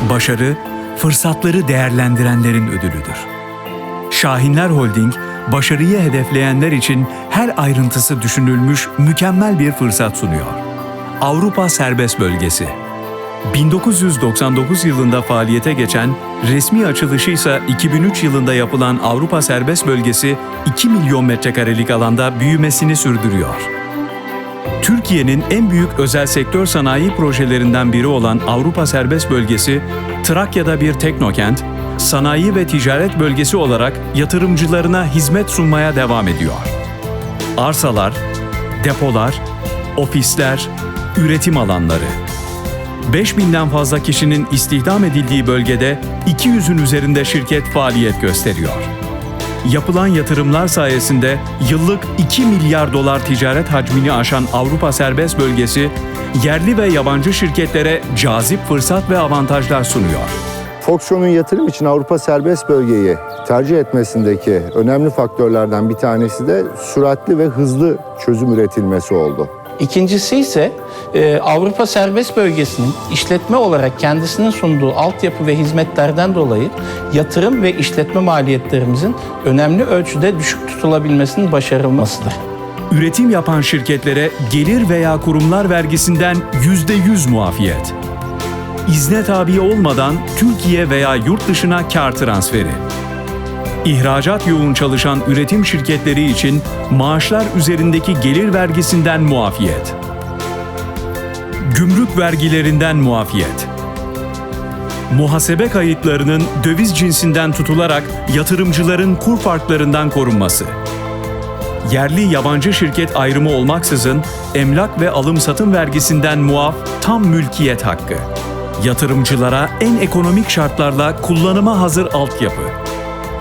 Başarı, fırsatları değerlendirenlerin ödülüdür. Şahinler Holding, başarıyı hedefleyenler için her ayrıntısı düşünülmüş mükemmel bir fırsat sunuyor. Avrupa Serbest Bölgesi 1999 yılında faaliyete geçen, resmi açılışı ise 2003 yılında yapılan Avrupa Serbest Bölgesi 2 milyon metrekarelik alanda büyümesini sürdürüyor. Türkiye'nin en büyük özel sektör sanayi projelerinden biri olan Avrupa Serbest Bölgesi, Trakya'da bir teknokent, sanayi ve ticaret bölgesi olarak yatırımcılarına hizmet sunmaya devam ediyor. Arsalar, depolar, ofisler, üretim alanları. 5000'den fazla kişinin istihdam edildiği bölgede 200'ün üzerinde şirket faaliyet gösteriyor. Yapılan yatırımlar sayesinde yıllık 2 milyar dolar ticaret hacmini aşan Avrupa Serbest Bölgesi, yerli ve yabancı şirketlere cazip fırsat ve avantajlar sunuyor. Foxconn'un yatırım için Avrupa serbest bölgeyi tercih etmesindeki önemli faktörlerden bir tanesi de süratli ve hızlı çözüm üretilmesi oldu. İkincisi ise e, Avrupa Serbest Bölgesi'nin işletme olarak kendisinin sunduğu altyapı ve hizmetlerden dolayı yatırım ve işletme maliyetlerimizin önemli ölçüde düşük tutulabilmesinin başarılmasıdır. Üretim yapan şirketlere gelir veya kurumlar vergisinden %100 muafiyet. İzne tabi olmadan Türkiye veya yurt dışına kar transferi. İhracat yoğun çalışan üretim şirketleri için maaşlar üzerindeki gelir vergisinden muafiyet. Gümrük vergilerinden muafiyet. Muhasebe kayıtlarının döviz cinsinden tutularak yatırımcıların kur farklarından korunması yerli yabancı şirket ayrımı olmaksızın emlak ve alım satım vergisinden muaf tam mülkiyet hakkı. Yatırımcılara en ekonomik şartlarla kullanıma hazır altyapı.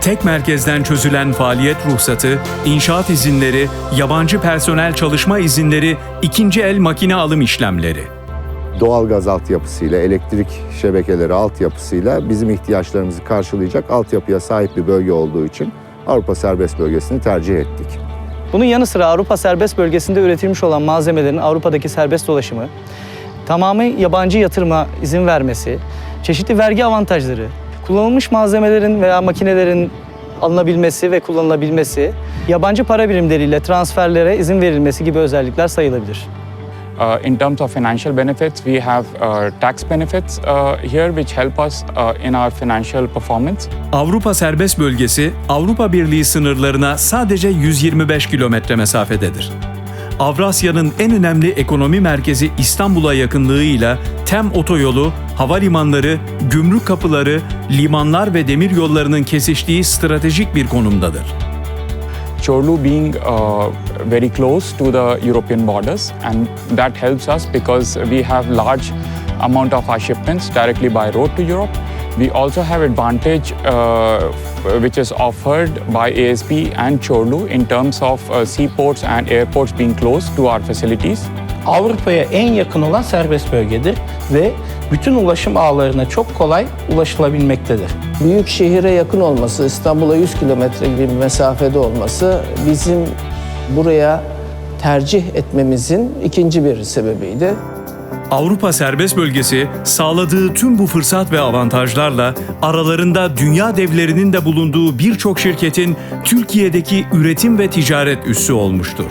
Tek merkezden çözülen faaliyet ruhsatı, inşaat izinleri, yabancı personel çalışma izinleri, ikinci el makine alım işlemleri. Doğalgaz altyapısıyla, elektrik şebekeleri altyapısıyla bizim ihtiyaçlarımızı karşılayacak altyapıya sahip bir bölge olduğu için Avrupa serbest bölgesini tercih ettik. Bunun yanı sıra Avrupa serbest bölgesinde üretilmiş olan malzemelerin Avrupa'daki serbest dolaşımı, tamamı yabancı yatırıma izin vermesi, çeşitli vergi avantajları, kullanılmış malzemelerin veya makinelerin alınabilmesi ve kullanılabilmesi, yabancı para birimleriyle transferlere izin verilmesi gibi özellikler sayılabilir. Uh, in terms of financial benefits, we have uh, tax benefits uh, here which help us uh, in our financial performance. Avrupa Serbest Bölgesi, Avrupa Birliği sınırlarına sadece 125 kilometre mesafededir. Avrasya'nın en önemli ekonomi merkezi İstanbul'a yakınlığıyla TEM otoyolu, havalimanları, gümrük kapıları, limanlar ve demir yollarının kesiştiği stratejik bir konumdadır. Chorlu being uh, very close to the European borders, and that helps us because we have large amount of our shipments directly by road to Europe. We also have advantage uh, which is offered by ASP and Chorlu in terms of uh, seaports and airports being close to our facilities. Avrupa'ya en yakın olan serbest bölgedir ve bütün ulaşım ağlarına çok kolay ulaşılabilmektedir. büyük şehire yakın olması, İstanbul'a 100 kilometre gibi bir mesafede olması bizim buraya tercih etmemizin ikinci bir sebebiydi. Avrupa Serbest Bölgesi sağladığı tüm bu fırsat ve avantajlarla aralarında dünya devlerinin de bulunduğu birçok şirketin Türkiye'deki üretim ve ticaret üssü olmuştur.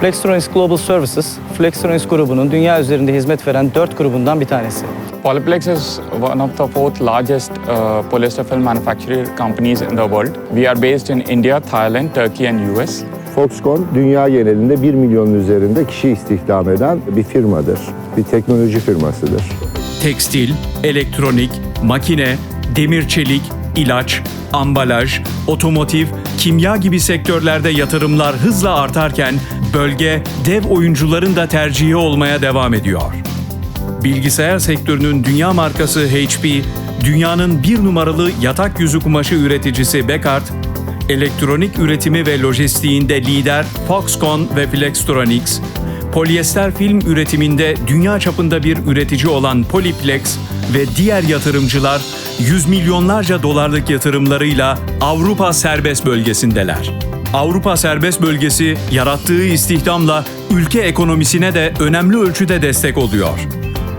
Flextronics Global Services, Flextronics grubunun dünya üzerinde hizmet veren dört grubundan bir tanesi. Polyplex is one of the fourth largest uh, polyester film manufacturing companies in the world. We are based in India, Thailand, Turkey, and US. Foxconn dünya genelinde 1 milyonun üzerinde kişi istihdam eden bir firmadır. Bir teknoloji firmasıdır. Tekstil, elektronik, makine, demir çelik, ilaç, ambalaj, otomotiv, kimya gibi sektörlerde yatırımlar hızla artarken bölge dev oyuncuların da tercihi olmaya devam ediyor. Bilgisayar sektörünün dünya markası HP, dünyanın bir numaralı yatak yüzü kumaşı üreticisi Bekaert, elektronik üretimi ve lojistiğinde lider Foxconn ve Flextronics, polyester film üretiminde dünya çapında bir üretici olan Polyplex ve diğer yatırımcılar yüz milyonlarca dolarlık yatırımlarıyla Avrupa serbest bölgesindeler. Avrupa serbest bölgesi yarattığı istihdamla ülke ekonomisine de önemli ölçüde destek oluyor.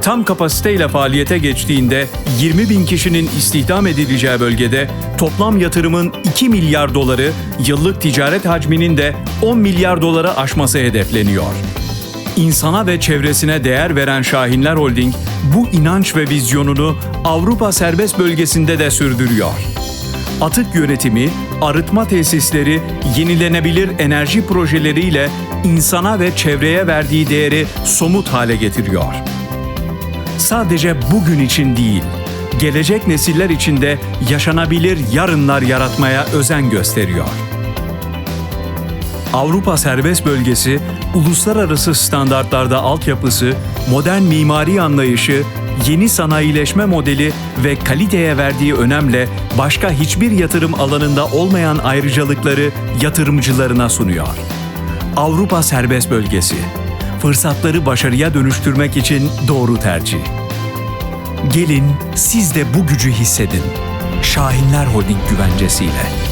tam kapasiteyle faaliyete geçtiğinde 20 bin kişinin istihdam edileceği bölgede toplam yatırımın 2 milyar doları, yıllık ticaret hacminin de 10 milyar doları aşması hedefleniyor. İnsana ve çevresine değer veren Şahinler Holding bu inanç ve vizyonunu Avrupa serbest bölgesinde de sürdürüyor. Atık yönetimi, arıtma tesisleri, yenilenebilir enerji projeleriyle insana ve çevreye verdiği değeri somut hale getiriyor. Sadece bugün için değil, gelecek nesiller için de yaşanabilir yarınlar yaratmaya özen gösteriyor. Avrupa Serbest Bölgesi, uluslararası standartlarda altyapısı, modern mimari anlayışı, yeni sanayileşme modeli ve kaliteye verdiği önemle başka hiçbir yatırım alanında olmayan ayrıcalıkları yatırımcılarına sunuyor. Avrupa Serbest Bölgesi, fırsatları başarıya dönüştürmek için doğru tercih. Gelin siz de bu gücü hissedin. Şahinler Holding güvencesiyle.